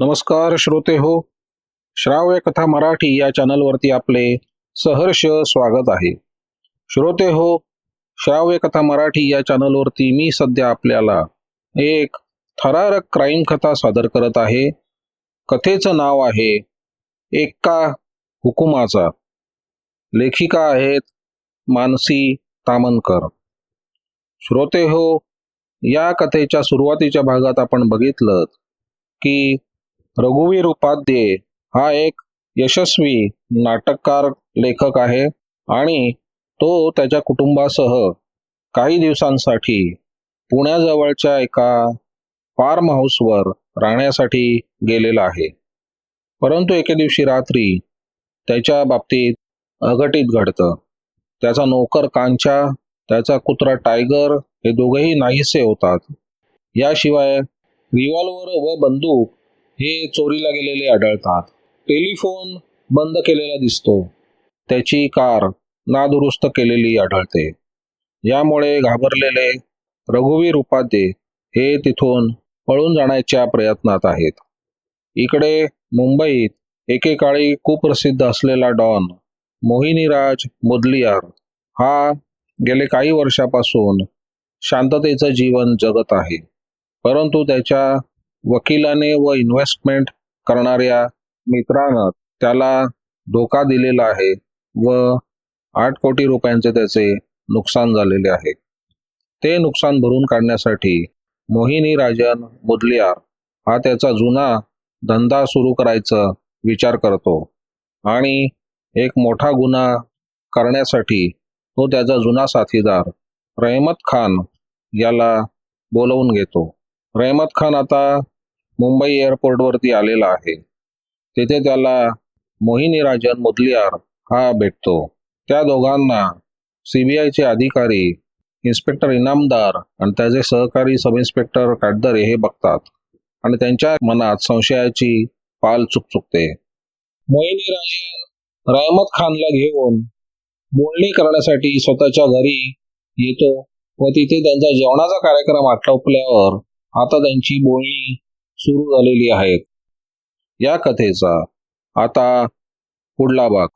नमस्कार श्रोते हो श्राव्य कथा मराठी या चॅनलवरती आपले सहर्ष स्वागत आहे. श्रोते हो श्राव्य कथा मराठी या चॅनलवरती मी सध्या आपल्याला एक थरारक क्राईम कथा सादर करत आहे. कथेचं नाव आहे एक्का हुकुमाचा. लेखिका आहेत मानसी तामनकर. श्रोते हो या कथेच्या सुरुवातीच्या भागात आपण बघितलं की रघुवीर उपाध्ये हा एक यशस्वी नाटककार लेखक आहे आणि तो त्याच्या कुटुंबासह काही दिवसांसाठी पुण्याजवळच्या एका फार्म हाऊसवर राहण्यासाठी गेलेला आहे. परंतु एके दिवशी रात्री त्याच्या बाबतीत अघटित घडतं. त्याचा नोकर कांचा त्याचा कुत्रा टायगर हे दोघेही नाहीसे होतात. याशिवाय रिव्हॉल्वर व बंदूक हे चोरीला गेलेले आढळतात. टेलिफोन बंद केलेला दिसतो. त्याची कार नादुरुस्त केलेली आढळते. यामुळे घाबरलेले रघुवीर उपाध्ये हे तिथून पळून जाण्याच्या प्रयत्नात आहेत. इकडे मुंबईत एकेकाळी कुप्रसिद्ध असलेला डॉन मोहिनीराज मुदलियार हा गेले काही वर्षापासून शांततेचं जीवन जगत आहे. परंतु त्याच्या वकिलाने व इन्व्हेस्टमेंट करणाऱ्या मित्रानं त्याला धोका दिलेला आहे व आठ कोटी रुपयांचे त्याचे नुकसान झालेले आहे. ते नुकसान भरून काढण्यासाठी मोहिनी राजन मुदलियार हा त्याचा जुना धंदा सुरू करायचा विचार करतो आणि एक मोठा गुन्हा करण्यासाठी तो त्याचा जुना साथीदार रहमत खान याला बोलवून घेतो. रहमत खान आता मुंबई एअरपोर्टवरती आलेला आहे. तिथे त्याला मोहिनी राजन मुदलियार हा भेटतो. त्या दोघांना सीबीआयचे अधिकारी इन्स्पेक्टर इनामदार आणि त्याचे सहकारी सब इन्स्पेक्टर काटदरे हे बघतात आणि त्यांच्या मनात संशयाची पाल चुकचुकते. मोहिनी राजन रहमत खानला घेऊन बोलणी करण्यासाठी स्वतःच्या घरी येतो व तिथे त्यांचा जेवणाचा कार्यक्रम आटोपल्यावर आता त्यांची बोलणी सुरू झालेली आहेत. या कथेचा आता पुढला भाग.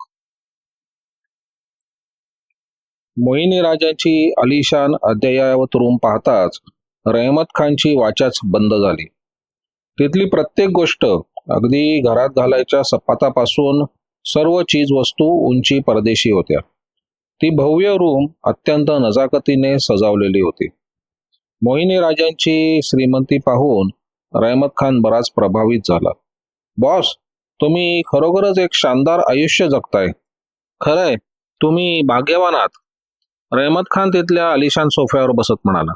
मोहिनी राजाची अलिशान अद्ययावत रूम पाहताच रहमत खानची वाचाच बंद झाली. तिथली प्रत्येक गोष्ट अगदी घरात घालायच्या सपातापासून सर्व चीज वस्तू उंची परदेशी होत्या. ती भव्य रूम अत्यंत नजाकतीने सजावलेली होती. मोहिनी राजांची श्रीमंती पाहून रहमत खान बराच प्रभावित झाला. बॉस तुम्ही खरोखरच एक शानदार आयुष्य जगताय. खरंय तुम्ही भाग्यवान आहात. रहमत खान तिथल्या अलिशान सोफ्यावर बसत म्हणाला.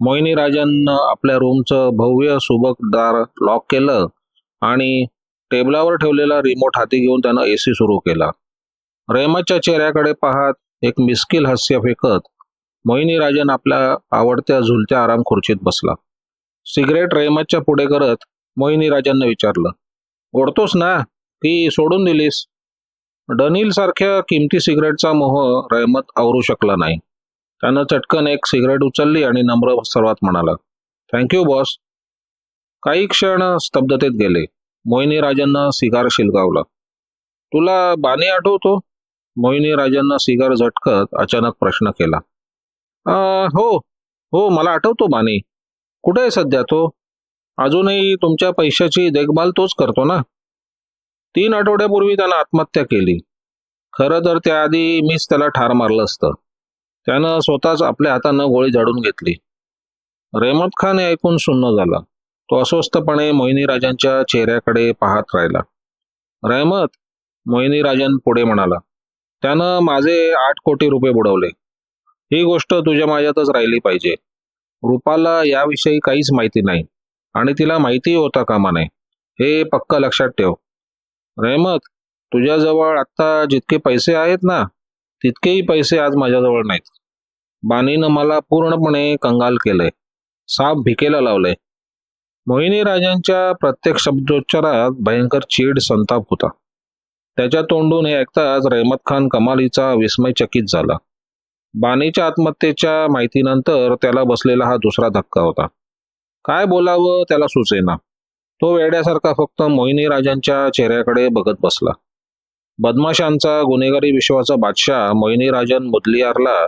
मोहिनी राजांना आपल्या रूमचं भव्य सुबकदार लॉक केलं आणि टेबलावर ठेवलेला रिमोट हाती घेऊन त्यानं एसी सुरू केला. रहमतच्या चेहऱ्याकडे पाहत एक मिस्किल हास्य फेकत मोहिनी राजन आपल्या आवडत्या झुलत्या आराम खुर्चीत बसला. सिगरेट रेहमतच्या पुढे करत मोहिनी राजांना विचारलं ओढतोस ना? की सोडून दिलीस? डनील सारख्या किमती सिगरेटचा मोह रहमत आवरू शकला नाही. त्यानं चटकन एक सिगरेट उचलली आणि नम्र सर्वात म्हणाला थँक्यू बॉस काही क्षण स्तब्धतेत गेले. मोहिनी राजांना सिगार शिलगावला तुला बानी आठवतो? मोहिनी राजांना सिगार झटकत अचानक प्रश्न केला हो हो मला आठवतो बानी कुठे आहे सध्या तो? अजूनही तुमच्या पैशाची देखभाल तोच करतो ना? तीन आठवड्यापूर्वी त्यानं आत्महत्या केली. खरं तर त्याआधी मीच त्याला ठार मारलं असतं. त्यानं स्वतःच आपल्या हातानं गोळी झाडून घेतली. रेहमत खान हे ऐकून सुन्न झाला. तो अस्वस्थपणे मोहिनीराजांच्या चेहऱ्याकडे पाहत राहिला. रहमत मोहिनीराजन पुढे म्हणाला त्यानं माझे आठ कोटी रुपये बुडवले. ही गोष्ट तुझ्या माझ्यातच राहिली पाहिजे. रुपाला याविषयी काहीच माहिती नाही. आणि तिला माहिती होता कामा नये. हे पक्क लक्षात ठेव. रहमत तुझ्याजवळ आत्ता जितके पैसे आहेत ना तितकेही पैसे आज माझ्याजवळ नाहीत. बानीनं मला पूर्णपणे कंगाल केलंय साप भिकेला लावलंय मोहिनी राजांच्या प्रत्येक शब्दोच्चारात भयंकर चीड संताप होता. त्याच्या तोंडून हे ऐकताच रहमत खान कमालीचा विस्मयचकित झाला. बानीच्या आत्महत्येच्या माहितीनंतर त्याला बसलेला हा दुसरा धक्का होता. काय बोलावं त्याला सुचेना. तो वेड्यासारखा फक्त मोहिनी राजांच्या चेहऱ्याकडे बघत बसला. बदमाशांचा गुन्हेगारी विश्वाचा बादशाह मोहिनी राजन मुदलियारला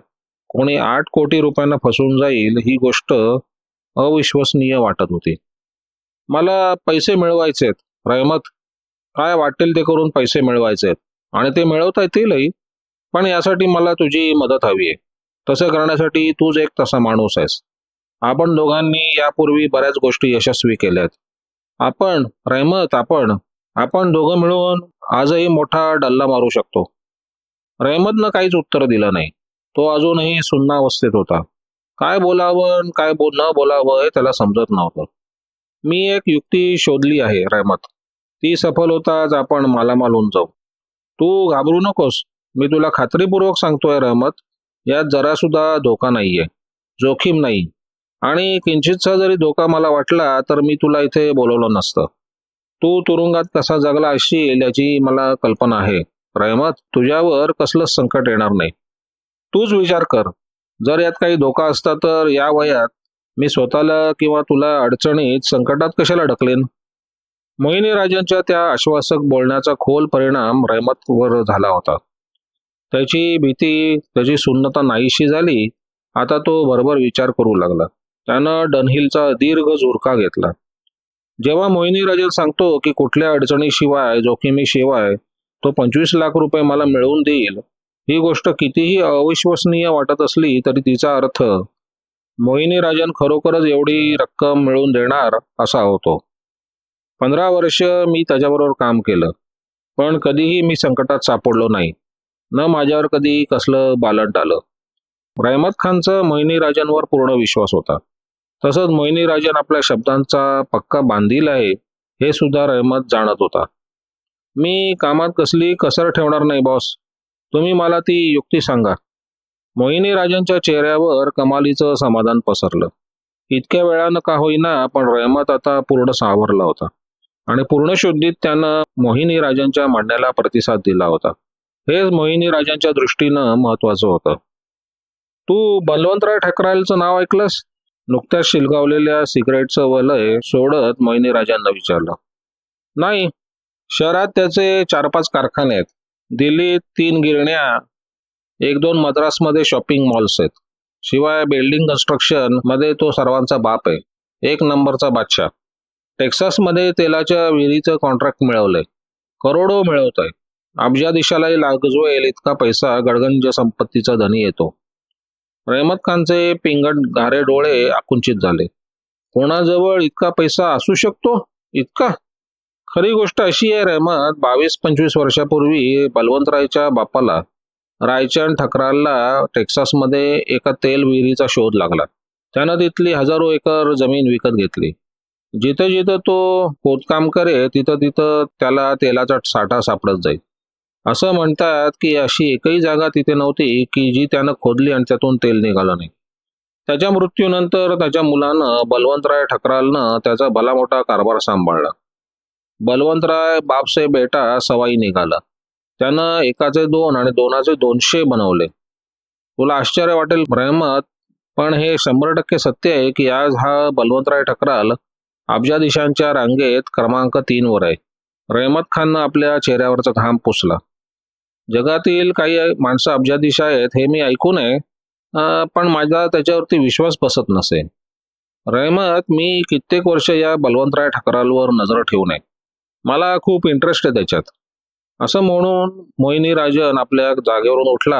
कोणी आठ कोटी रुपयांना फसवून जाईल ही गोष्ट अविश्वसनीय वाटत होती. मला पैसे मिळवायचेत रहमत काय वाटेल ते करून पैसे मिळवायचेत. आणि ते मिळवता येतीलही. पण यासाठी मला तुझी मदत हवी आहे. तसं करण्यासाठी तूच एक तसा माणूस आहेस. आपण दोघांनी यापूर्वी बऱ्याच गोष्टी यशस्वी केल्यात. आपण रहमत आपण आपण दोघं मिळून आजही मोठा डल्ला मारू शकतो. रहमतनं काहीच उत्तर दिलं नाही. तो अजूनही सुन्नावस्थेत होता. काय बोलावं आणि काय बो न बोलावं हे त्याला समजत नव्हतं. मी एक युक्ती शोधली आहे रहमत. ती सफल होताच आपण मालामाल होऊन जाऊ. तू घाबरू नकोस. मी तुला खात्रीपूर्वक सांगतोय रहमत यात जरासुद्धा धोका नाहीये जोखीम नाही. आणि किंचितचा जरी धोका मला वाटला तर मी तुला इथे बोलवलं नसतं. तू तुरुंगात कसा जगला असशील याची मला कल्पना आहे. रहमत तुझ्यावर कसलंच संकट येणार नाही. तूच विचार कर. जर यात काही धोका असता तर या वयात मी स्वतःला किंवा तुला अडचणीत संकटात कशाला ढकलेन? मोहिनी राजांच्या त्या आश्वासक बोलण्याचा खोल परिणाम रहमतवर झाला होता. त्याची भीती त्याची सुन्नता नाहीशी झाली आता तो बरोबर विचार करू लागला. त्यानं डनहिलचा दीर्घ झुरका घेतला. जेव्हा मोहिनी राजन सांगतो की कुठल्या अडचणीशिवाय जोखिमीशिवाय तो पंचवीस लाख रुपये मला मिळवून देईल ही गोष्ट कितीही अविश्वसनीय वाटत असली तरी तिचा अर्थ मोहिनी राजन खरोखरच एवढी रक्कम मिळवून देणार असा होतो. पंधरा वर्ष मी त्याच्याबरोबर काम केलं पण कधीही मी संकटात सापडलो नाही. न माझ्यावर कधी कसलं बालट आलं. रहमत खानचं मोहिनी राजांवर पूर्ण विश्वास होता. तसंच मोहिनी राजन आपल्या शब्दांचा पक्का बांधील आहे हे सुद्धा रहमत जाणत होता. मी कामात कसली कसर ठेवणार नाही बॉस तुम्ही मला ती युक्ती सांगा. मोहिनी राजांच्या चेहऱ्यावर कमालीचं समाधान पसरलं. इतक्या वेळानं का होईना पण रहमत आता पूर्ण सावरला होता. आणि पूर्ण शुद्धीत त्यानं मोहिनी राजांच्या म्हणण्याला प्रतिसाद दिला होता. हेच मोहिनी राजांच्या दृष्टीनं महत्वाचं होतं. तू बलवंतराव ठकरालचं नाव ऐकलंस? नुकत्याच शिलगावलेल्या सिगरेटचं वलय सोडत मोहिनी राजांना विचारलं. नाही शहरात त्याचे चार पाच कारखाने आहेत. दिल्लीत तीन गिरण्या एक दोन मद्रासमध्ये शॉपिंग मॉल्स आहेत. शिवाय बिल्डिंग कन्स्ट्रक्शनमध्ये तो सर्वांचा बाप आहे. एक नंबरचा बादशाह. टेक्सासमध्ये तेलाच्या विहिरीचं कॉन्ट्रॅक्ट मिळवलंय. करोडो मिळवत आहे अब्जा दिशालाही लागजवेल इतका पैसा गडगंज संपत्तीचा धनी येतो. रहमत खानचे पिंगट घारे डोळे आकुंचित झाले. कोणाजवळ इतका पैसा असू शकतो? इतका? खरी गोष्ट अशी आहे रहमत बावीस पंचवीस वर्षापूर्वी बलवंतरायच्या बापाला रायचंद ठकरालला टेक्सासमध्ये एका तेल विहिरीचा शोध लागला. त्यानं तिथली हजारो एकर जमीन विकत घेतली. जिथं जिथं तो खोदकाम करे तिथं तिथं त्याला तेलाचा साठा सापडत जाईल. असं म्हणतात की अशी एकही जागा तिथे नव्हती की जी त्यानं खोदली आणि त्यातून तेल निघालं नाही. त्याच्या मृत्यूनंतर त्याच्या मुलानं बलवंतराय ठकरालनं त्याचा भला मोठा कारभार सांभाळला. बलवंतराय बापसे बेटा सवाई निघाला. त्यानं एकाचे दोन आणि दोनाचे दोनशे बनवले. तुला आश्चर्य वाटेल रहमत पण हे शंभर टक्के सत्य आहे की आज हा बलवंतराय ठकराल अब्जादिशांच्या रांगेत क्रमांक तीनवर आहे. रहमत खाननं आपल्या चेहऱ्यावरचा घाम पुसला. जगातील काही माणसं अब्जाधीश आहेत हे मी ऐकून आहे पण माझा त्याच्यावरती विश्वास बसत नसे रहमत मी कित्येक वर्ष या बलवंतराय ठकरालवर नजर ठेवून आहे मला खूप इंटरेस्ट आहे त्याच्यात. असं म्हणून मोहिनी राजन आपल्या जागेवरून उठला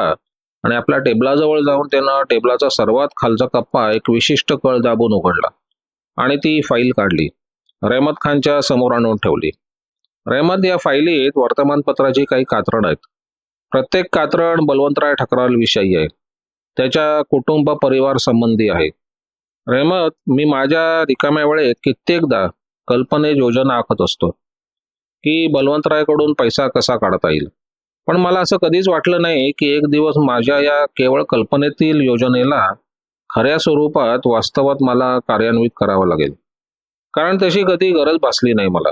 आणि आपल्या टेबलाजवळ जाऊन त्यानं टेबलाचा सर्वात खालचा कप्पा एक विशिष्ट कळ दाबून उघडला आणि ती फाईल काढली. रहमत खानच्या समोर आणून ठेवली. रहमत या फाईलीत वर्तमानपत्राची काही कात्रण आहेत. प्रत्येक कात्रण बलवंतराय ठकराल विषयी आहे. त्याच्या कुटुंब परिवार संबंधी आहे. रेमत मी माझ्या रिकाम्या वेळेत कित्येकदा कल्पने योजना आखत असतो की बलवंतरायकडून पैसा कसा काढता येईल. पण मला असं कधीच वाटलं नाही की एक दिवस माझ्या या केवळ कल्पनेतील योजनेला खऱ्या स्वरूपात वास्तवात मला कार्यान्वित करावं लागेल. कारण तशी कधी गरज भासली नाही मला.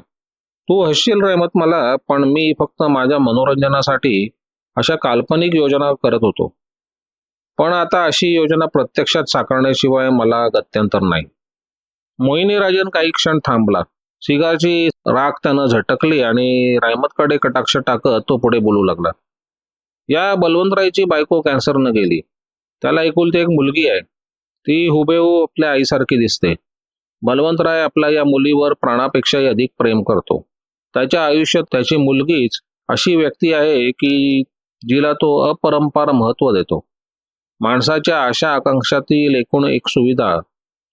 तू हसशील रेमत मला पण मी फक्त माझ्या मनोरंजनासाठी अशा काल्पनिक योजना करत होतो. पण आता अशी योजना प्रत्यक्षात साकारण्याशिवाय मला गत्यंतर नाही. मोहिनी राजन काही क्षण थांबला. सिगारची राख त्यानं झटकली आणि रायमतकडे कटाक्ष टाकत तो पुढे बोलू लागला. या बलवंतरायची बायको कॅन्सरनं गेली. त्याला एकुलती एक मुलगी आहे. ती हुबेहू आपल्या आईसारखी दिसते. बलवंतराय आपल्या या मुलीवर प्राणापेक्षाही अधिक प्रेम करतो. त्याच्या आयुष्यात त्याची मुलगीच अशी व्यक्ती आहे की जिला तो अपरंपार महत्त्व देतो. माणसाच्या आशा आकांक्षातील एकूण एक सुविधा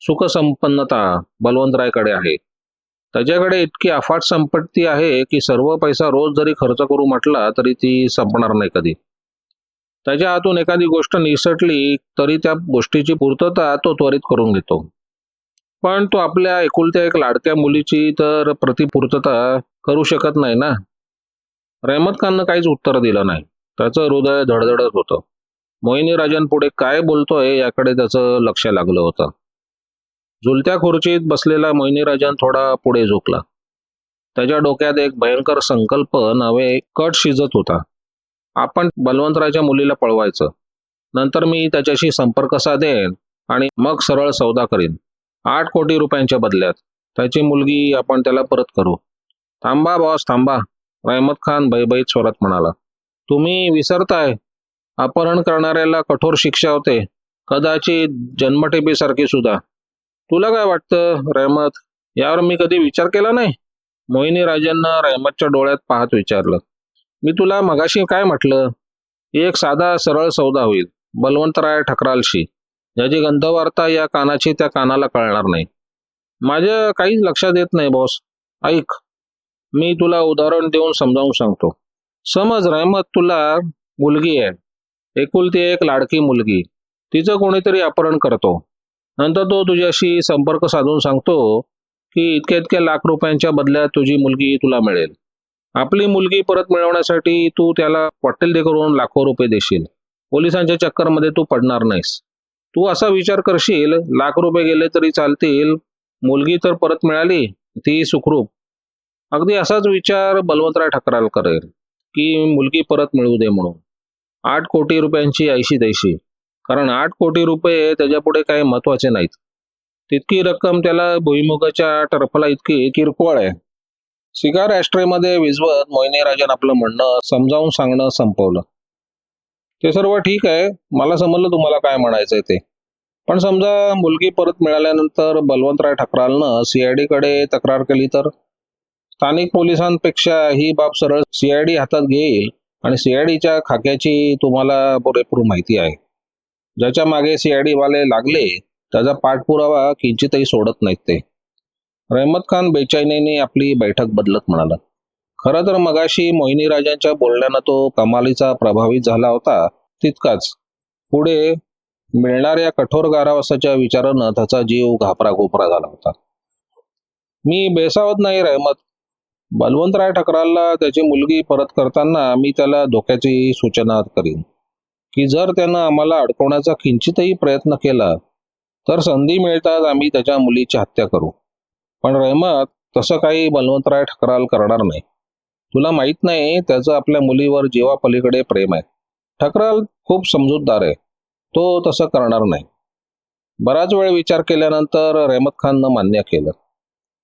सुखसंपन्नता बलवंतरायकडे आहे. त्याच्याकडे इतकी अफाट संपत्ती आहे की सर्व पैसा रोज जरी खर्च करू म्हटला तरी ती संपणार नाही कधी. त्याच्या हातून एखादी गोष्ट निसटली तरी त्या गोष्टीची पूर्तता तो त्वरित करून घेतो. पण तो आपल्या एकुलत्या एक लाडक्या मुलीची तर प्रतिपूर्तता करू शकत नाही ना? रहमत खाननं काहीच उत्तर दिलं नाही. त्याचं हृदय धडधडत होतं. मोहिनी राजांपुढे पुढे काय बोलतोय याकडे त्याचं लक्ष लागलं होतं. झुलत्या खुर्चीत बसलेला मोहिनी राजन थोडा पुढे झोकला. त्याच्या डोक्यात एक भयंकर संकल्प नवे कट शिजत होता. आपण बलवंतराच्या मुलीला पळवायचं. नंतर मी त्याच्याशी संपर्क साधेन आणि मग सरळ सौदा करीन. आठ कोटी रुपयांच्या बदल्यात. त्याची मुलगी आपण त्याला परत करू. थांबा बॉस थांबा. रहमत खान बैबैत स्वरात म्हणाला. तुम्ही विसरताय. अपहरण करणाऱ्याला कठोर शिक्षा होते. कदाचित जन्मठेपीसारखी सुद्धा. तुला काय वाटतं रहमत? यावर मी कधी विचार केला नाही? मोहिनी राजांना रहमतच्या डोळ्यात पाहत विचारलं. मी तुला मगाशी काय म्हटलं? एक साधा सरळ सौदा होईल. बलवंतराय ठकरालशी. ज्याची गंधवार्ता या कानाची त्या कानाला कळणार नाही. माझ्या काहीच लक्षात येत नाही बॉस. ऐक. मी तुला उदाहरण देऊन समजावून सांगतो. समज रहमत तुला मुलगी आहे. एकुलती एक लाडकी मुलगी. तिचं कोणीतरी अपहरण करतो. नंतर तो तुझ्याशी संपर्क साधून सांगतो की इतक्या इतक्या लाख रुपयांच्या बदल्यात तुझी मुलगी तुला मिळेल. आपली मुलगी परत मिळवण्यासाठी तू त्याला वाटेल ते करून लाखो रुपये देशील. पोलिसांच्या चक्करमध्ये तू पडणार नाहीस. तू असा विचार करशील लाख रुपये गेले तरी चालतील मुलगी तर परत मिळाली ती सुखरूप. अगदी असाच विचार बलवंतराव ठकराल करेल. की मुलगी परत मिळू दे म्हणून. आठ कोटी रुपयांची ऐशी तैशी. कारण आठ कोटी रुपये त्याच्यापुढे काही महत्त्वाचे नाहीत. तितकी रक्कम त्याला भुईमुगाच्या टर्फला इतकी किरकोळ आहे. सिगार ॲस्ट्रेमध्ये विजवत मोहिनीराजन आपलं म्हणणं समजावून सांगणं संपवलं. ते सर्व ठीक आहे. मला समजलं तुम्हाला काय म्हणायचंय ते. पण समजा मुलगी परत मिळाल्यानंतर बलवंतराय ठकरालनं सीआयडी कडे तक्रार केली तर? स्थानिक पोलिसांपेक्षा ही बाब सरळ सीआयडी हातात घेईल आणि सीआयडीच्या खाक्याची तुम्हाला पुरेपूर माहिती आहे. ज्याच्या मागे सीआयडी वाले लागले त्याचा पाठपुरावा किंचितही सोडत नाहीत ते. रहमत खान बेचैनीने आपली बैठक बदलत म्हणाला. खरं तर मगाशी मोहिनी राजांच्या बोलण्यानं तो कमालीचा प्रभावित झाला होता तितकाच. पुढे मिळणाऱ्या कठोर गारावासाच्या विचारानं त्याचा जीव घाबरा घोपरा झाला होता. मी बेसावत नाही रहमत. बलवंतराय ठकरालला त्याची मुलगी परत करताना मी त्याला धोक्याची सूचना करीन. की जर त्यानं आम्हाला अडकवण्याचा किंचितही प्रयत्न केला तर संधी मिळताच आम्ही त्याच्या मुलीची हत्या करू. पण रहमत तसं काही बलवंतराय ठकराल करणार नाही. तुला माहीत नाही त्याचं आपल्या मुलीवर जीवापलीकडे प्रेम आहे. ठकराल खूप समजूतदार आहे. तो तसं करणार नाही. बराच वेळ विचार केल्यानंतर रहमत खाननं मान्य केलं.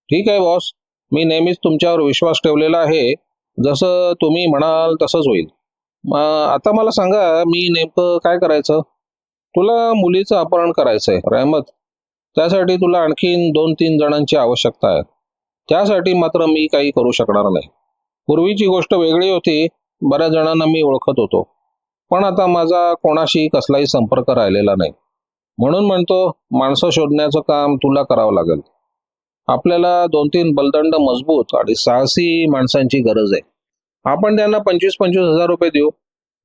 ठीक आहे बॉस. मी नेहमीच तुमच्यावर विश्वास ठेवलेला आहे. जसं तुम्ही म्हणाल तसंच होईल. मग आता मला सांगा मी नेमकं काय करायचं? तुला मुलीचं अपहरण करायचंय रहमत. त्यासाठी तुला आणखीन दोन तीन जणांची आवश्यकता आहे. त्यासाठी मात्र मी काही करू शकणार नाही. पूर्वीची गोष्ट वेगळी होती. बऱ्याच जणांना मी ओळखत होतो. पण आता माझा कोणाशी कसलाही संपर्क राहिलेला नाही. म्हणून म्हणतो माणसं शोधण्याचं काम तुला करावं लागेल. आपल्याला दोन तीन बलदंड मजबूत आणि साहसी माणसांची गरज आहे. आपण त्यांना पंचवीस पंचवीस हजार रुपये देऊ.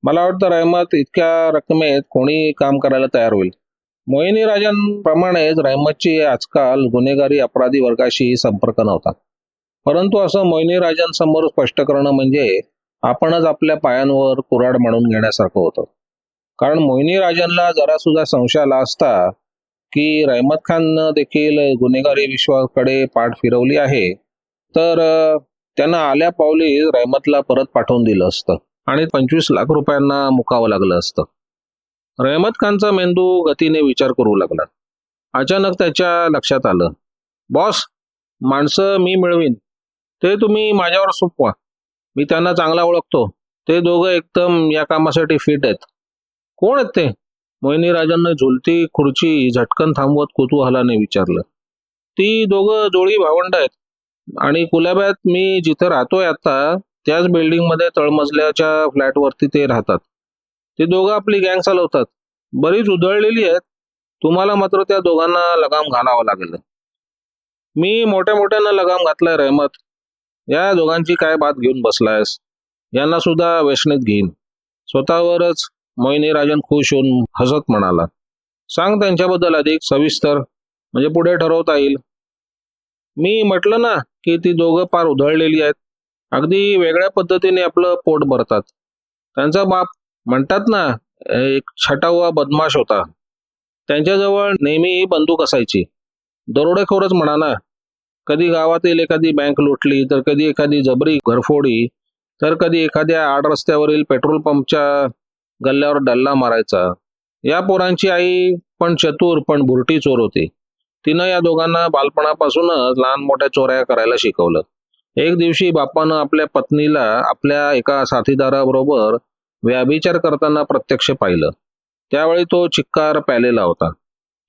मला वाटतं रहमत इतक्या रकमेत कोणी काम करायला तयार होईल. मोहिनी राजांप्रमाणेच रहमतची आजकाल गुन्हेगारी अपराधी वर्गाशी संपर्क नव्हता. परंतु असं मोहिनी राजांसमोर स्पष्ट करणं म्हणजे आपणच आपल्या पायांवर कुराड म्हणून घेण्यासारखं होतं. कारण मोहिनी राजांना जरा सुद्धा संशय आला असता की रहमत खाननं देखील गुन्हेगारी विश्वाकडे पाठ फिरवली आहे तर त्यांना आल्या पावली रहमतला परत पाठवून दिलं असतं आणि पंचवीस लाख रुपयांना मुकावं लागलं असतं. रहमत खानचा मेंदू गतीने विचार करू लागला. अचानक त्याच्या लक्षात आलं बॉस माणसं मी मिळवीन ते तुम्ही माझ्यावर सोपवा मी त्यांना चांगला ओळखतो ते दोघं एकदम या कामासाठी फिट आहेत. कोण आहेत ते? मोहिनी राजांना झुलती खुर्ची झटकन थांबवत कुतूहलाने विचारलं. ती दोघं जोडी भावंड आहेत. आणि कुलाब्यात मी जिथं राहतोय आता त्याच बिल्डिंगमध्ये तळमजल्याच्या फ्लॅटवरती ते राहतात. ते दोघं आपली गँग चालवतात. बरीच उधळलेली आहेत. तुम्हाला मात्र त्या दोघांना लगाम घालावा लागेल. मी मोठ्या मोठ्यानं लगाम घातलाय रहमत. या दोघांची काय बात घेऊन बसलायस? यांना सुद्धा वेशनेत घेईन. स्वतःवरच मोहिनी राजन खुश होऊन हसत म्हणाला सांग त्यांच्याबद्दल अधिक सविस्तर म्हणजे पुढे ठरवता येईल. मी म्हटलं ना की ती दोघं पार उधळलेली आहेत. अगदी वेगळ्या पद्धतीने आपलं पोट भरतात. त्यांचा बाप म्हणतात ना एक छटावा बदमाश होता. त्यांच्याजवळ नेहमी बंदूक असायची. दरोडेखोरच म्हणा ना कधी गावातील एखादी बँक लुटली तर कधी एखादी जबरी घरफोडी तर कधी एखाद्या आड रस्त्यावरील पेट्रोल पंपच्या गल्ल्यावर डल्ला मारायचा. या पोरांची आई पण चतुर पण भुरटी चोर होती. तिनं या दोघांना बालपणापासूनच लहान मोठ्या चोऱ्या करायला शिकवलं. एक दिवशी बापानं आपल्या पत्नीला आपल्या एका साथीदाराबरोबर व्याभिचार करताना प्रत्यक्ष पाहिलं. त्यावेळी तो चिक्कार प्यालेला होता.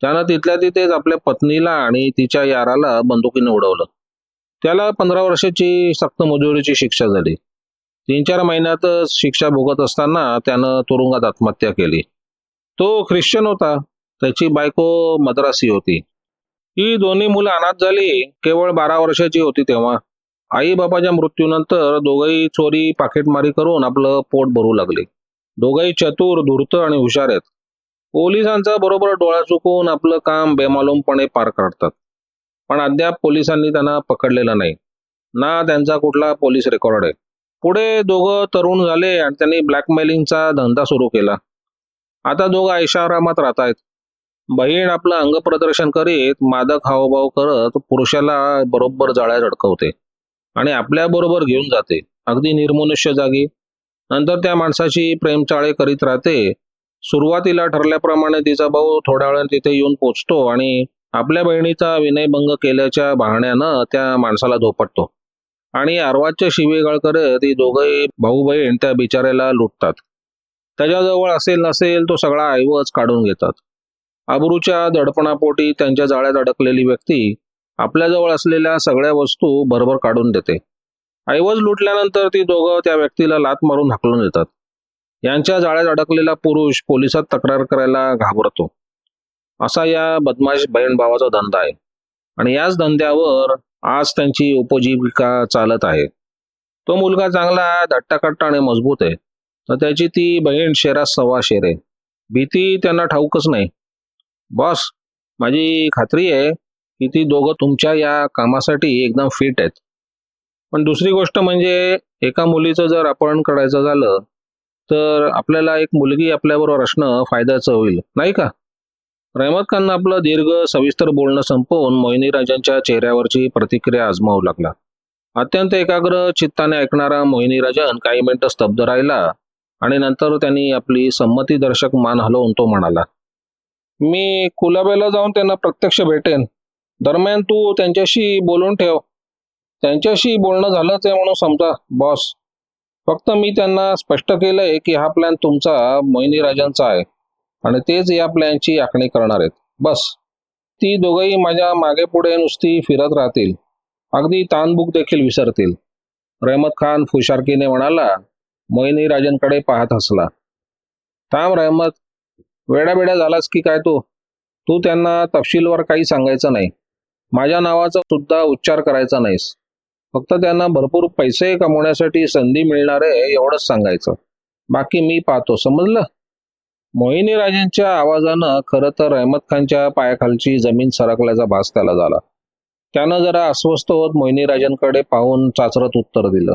त्यानं तिथल्या तिथेच आपल्या पत्नीला आणि तिच्या याराला बंदुकीने उडवलं. त्याला पंधरा वर्षाची सक्त मजुरीची शिक्षा झाली. तीन चार महिन्यातच शिक्षा भोगत असताना त्यानं तुरुंगात आत्महत्या केली. तो ख्रिश्चन होता. त्याची बायको मद्रासी होती. ही दोन्ही मुलं अनाथ झाली. केवळ बारा वर्षाची होती तेव्हा. आई बाबाच्या मृत्यूनंतर दोघंही चोरी पाकिटमारी करून आपलं पोट भरू लागले. दोघंही चतुर धूर्त आणि हुशार आहेत. पोलिसांचा बरोबर डोळा चुकवून आपलं काम बेमालूमपणे पार काढतात. पण अद्याप पोलिसांनी त्यांना पकडलेलं नाही. ना त्यांचा कुठला पोलीस रेकॉर्ड आहे. पुढे दोघं तरुण झाले आणि त्यांनी ब्लॅकमेलिंगचा धंदा सुरू केला. आता दोघं ऐशारामात राहत आहेत बहीण आपलं अंगप्रदर्शन करीत मादक हावभाव करत पुरुषाला बरोबर जाळ्यात अडकवते आणि आपल्या बरोबर घेऊन जाते. अगदी निर्मनुष्य जागी. नंतर त्या माणसाची प्रेमचाळे करीत राहते. सुरुवातीला ठरल्याप्रमाणे तिचा भाऊ थोड्या वेळ तिथे येऊन पोचतो आणि आपल्या बहिणीचा विनयभंग केल्याच्या बहाण्यानं त्या माणसाला झोपटतो. आणि अर्वाच्या शिवेगाळ करत ही दोघंही भाऊ बहीण त्या बिचाऱ्याला लुटतात. त्याच्याजवळ असेल नसेल तो सगळा ऐवज काढून घेतात. अब्रूच्या दडपणापोटी त्यांच्या जाळ्यात अडकलेली व्यक्ती आपल्याजवळ असलेल्या सगळ्या वस्तू भरभर काढून देते. ऐवज लुटल्यानंतर ती दोघं त्या व्यक्तीला लात मारून हाकलून देतात. यांच्या जाळ्यात अडकलेला पुरुष पोलिसात तक्रार करायला घाबरतो. असा या बदमाश बहीण भावाचा धंदा आहे. आणि याच धंद्यावर आज त्यांची उपजीविका चालत आहे. तो मुलगा चांगला दट्टाकट्टा आणि मजबूत आहे. तर त्याची ती बहीण शेरा सव्वा शेर आहे भीती त्यांना ठाऊकच नाही. बॉस माझी खात्री आहे की ती दोघं तुमच्या या कामासाठी एकदम फिट आहेत. पण दुसरी गोष्ट म्हणजे एका मुलीचं जर अपहरण करायचं झालं तर आपल्याला एक मुलगी आपल्याबरोबर असणं फायद्याचं होईल. नाही का? रहमत खाननं आपलं दीर्घ सविस्तर बोलणं संपवून मोहिनी राजांच्या चेहऱ्यावरची प्रतिक्रिया आजमावू लागला. अत्यंत एकाग्र चित्ताने ऐकणारा मोहिनी राजन काही मिनिटं स्तब्ध राहिला आणि नंतर त्यांनी आपली संमतीदर्शक मान हलवून तो म्हणाला मी कुलाब्याला जाऊन त्यांना प्रत्यक्ष भेटेन. दरम्यान तू त्यांच्याशी बोलून ठेव. त्यांच्याशी बोलणं झालंच आहे म्हणून समजा बॉस. फक्त मी त्यांना स्पष्ट केलंय की हा प्लॅन तुमचा मोहिनी राजांचा आहे. आणि तेच या प्लॅनची आखणी करणार आहेत. बस. ती दोघंही माझ्या मागे पुढे नुसती फिरत राहतील. अगदी तानबुक देखील विसरतील. रहमत खान फुशारकीने म्हणाला मोहिनी राजनकडे पाहत हसला. थांब रहमत वेड्याबेड्या झालास की काय तू? तू त्यांना तपशीलवर काही सांगायचं नाही. माझ्या नावाचा सुद्धा उच्चार करायचा नाहीस. फक्त त्यांना भरपूर पैसे कमवण्यासाठी संधी मिळणार आहे एवढंच सांगायचं. बाकी मी पाहतो. समजलं? मोहिनी राजांच्या आवाजानं खरं तर अहमद खानच्या पायाखालची जमीन सरकल्याचा भास त्याला झाला. त्यानं जरा अस्वस्थ होत मोहिनी राजांकडे पाहून चाचरत उत्तर दिलं.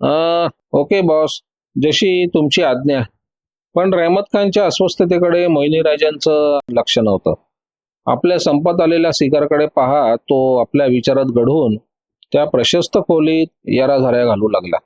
"अं, ओके बॉस जशी तुमची आज्ञा पण रहमत खानच्या अस्वस्थतेकडे मोहिनी राजांचं लक्ष नव्हतं. आपल्या संपत आलेल्या सिगारकडे पहा तो आपल्या विचारात घडवून त्या प्रशस्त खोलीत यारा झाऱ्या घालू लागला.